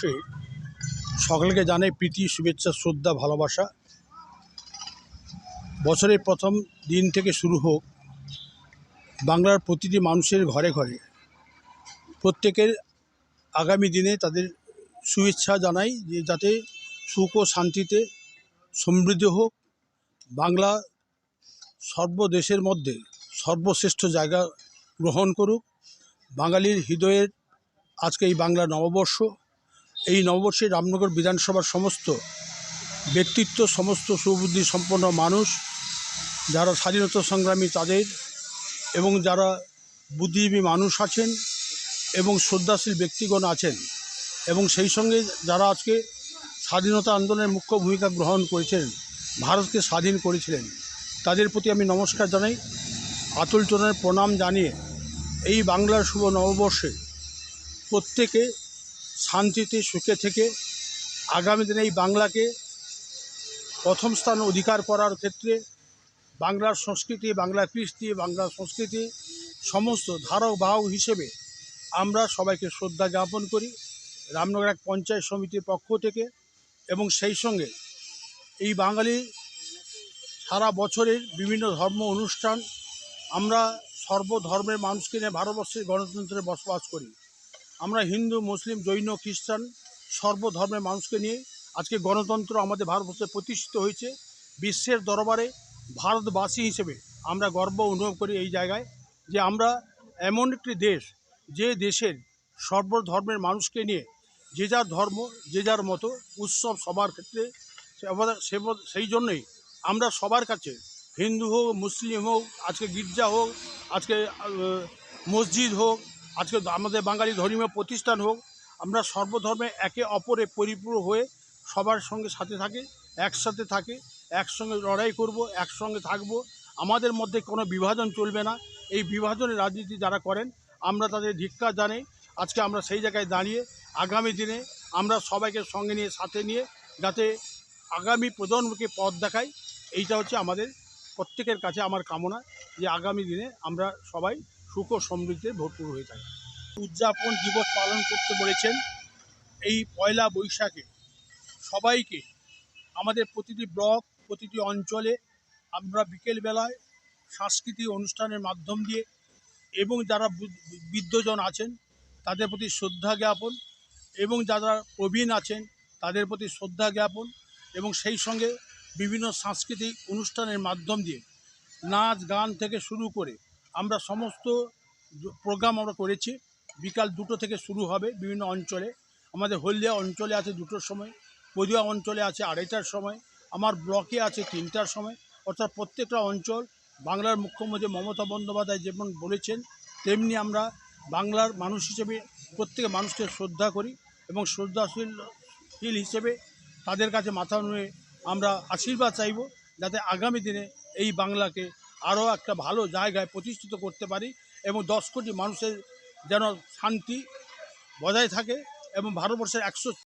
সে সকলকে জানে প্রীতি, শুভেচ্ছা, শ্রদ্ধা, ভালোবাসা। বছরের প্রথম দিন থেকে শুরু হোক, বাংলার প্রতিটি মানুষের ঘরে ঘরে প্রত্যেকের আগামী দিনে তাদের শুভেচ্ছা জানাই যে যাতে সুখ ও শান্তিতে সমৃদ্ধ হোক। বাংলা সর্বদেশের মধ্যে সর্বশ্রেষ্ঠ জায়গা গ্রহণ করুক। বাঙালির হৃদয়ের আজকে এই বাংলা নববর্ষ এই নববর্ষে রামনগর বিধানসভার সমস্ত ব্যক্তিত্ব, সমস্ত সুবুদ্ধি সম্পন্ন মানুষ, যারা স্বাধীনতা সংগ্রামী তাদের এবং যারা বুদ্ধিজীবী মানুষ আছেন এবং শ্রদ্ধাশীল ব্যক্তিগণ আছেন এবং সেই সঙ্গে যারা আজকে স্বাধীনতা আন্দোলনের মুখ্য ভূমিকা গ্রহণ করেছেন, ভারতকে স্বাধীন করেছিলেন, তাদের প্রতি আমি নমস্কার জানাই। আতুল চরণের প্রণাম জানিয়ে এই বাংলার শুভ নববর্ষে প্রত্যেকে শান্তিতে, সুখে থেকে আগামী দিনে এই বাংলাকে প্রথম স্থান অধিকার করার ক্ষেত্রে বাংলার সংস্কৃতি বাংলা কৃষ্টি, বাংলার সংস্কৃতি সমস্ত ধারক বাহক হিসেবে আমরা সবাইকে শ্রদ্ধা জ্ঞাপন করি। রামনগর এক পঞ্চায়েত সমিতির পক্ষ থেকে এবং সেই সঙ্গে এই বাঙালি সারা বছরের বিভিন্ন ধর্ম অনুষ্ঠান আমরা সর্বধর্মের মানুষকে নিয়ে ভারতবর্ষের গণতন্ত্রে বসবাস করি। আমরা হিন্দু, মুসলিম, জৈন, খ্রিস্টান সর্বধর্মের মানুষকে নিয়ে আজকে গণতন্ত্র আমাদের ভারতবর্ষে প্রতিষ্ঠিত হয়েছে। বিশ্বের দরবারে ভারতবাসী হিসেবে আমরা গর্ব অনুভব করি এই জায়গায় যে আমরা এমন একটি দেশ, যে দেশের সর্বধর্মের মানুষকে নিয়ে যে যার ধর্ম, যে যার মতো উৎসব সবার ক্ষেত্রে সেই জন্যই আমরা সবার কাছে হিন্দু হোক, মুসলিম হোক, আজকে গির্জা হোক, আজকে মসজিদ হোক আজকে আমাদের বাঙালি ধর্মীয় প্রতিষ্ঠান হোক, আমরা সর্বধর্মে একে অপরে পরিপূর্ণ হয়ে সবার সঙ্গে সাথে থাকি, একসাথে থাকি, একসঙ্গে লড়াই করব, একসঙ্গে থাকব। আমাদের মধ্যে কোনো বিভাজন চলবে না। এই বিভাজনের রাজনীতি যারা করেন, আমরা তাদের ধিক্ষা জানাই আজকে আমরা সেই জায়গায় দাঁড়িয়ে আগামী দিনে আমরা সবাইকে সঙ্গে নিয়ে, সাথে নিয়ে যাতে আগামী প্রজন্মকে পথ দেখাই, এইটা হচ্ছে আমাদের প্রত্যেকের কাছে আমার কামনা যে আগামী দিনে আমরা সবাই সুখ ও ভরপুর হয়ে থাকে। উদযাপন দিবস পালন করতে বলেছেন এই পয়লা বৈশাখে সবাইকে আমাদের প্রতিটি ব্লক, প্রতিটি অঞ্চলে আমরা বিকেলবেলায় সাংস্কৃতিক অনুষ্ঠানের মাধ্যম দিয়ে এবং যারা বৃদ্ধজন আছেন তাদের প্রতি শ্রদ্ধা জ্ঞাপন এবং যারা প্রবীণ আছেন তাদের প্রতি শ্রদ্ধা জ্ঞাপন এবং সেই সঙ্গে বিভিন্ন সাংস্কৃতিক অনুষ্ঠানের মাধ্যম দিয়ে নাচ, গান থেকে শুরু করে আমরা সমস্ত প্রোগ্রাম আমরা করেছি। বিকাল দুটো থেকে শুরু হবে বিভিন্ন অঞ্চলে। আমাদের হলদিয়া অঞ্চলে আছে দুটোর সময় পদুয়া অঞ্চলে আছে আড়াইটার সময়, আমার ব্লকে আছে তিনটার সময়। অর্থাৎ প্রত্যেকটা অঞ্চল, বাংলার মুখ্যমন্ত্রী মমতা বন্দ্যোপাধ্যায় যেমন বলেছেন, তেমনি আমরা বাংলার মানুষ হিসেবে, প্রত্যেক মানুষকে শ্রদ্ধা করি এবং শ্রদ্ধাশীল, শীল হিসেবে তাদের কাছে মাথা নুয়ে আমরা আশীর্বাদ চাইব যাতে আগামী দিনে এই বাংলাকে আরও একটা ভালো জায়গায় প্রতিষ্ঠিত করতে পারি এবং দশ কোটি মানুষের যেন শান্তি বজায় থাকে এবং ভারতবর্ষের একশো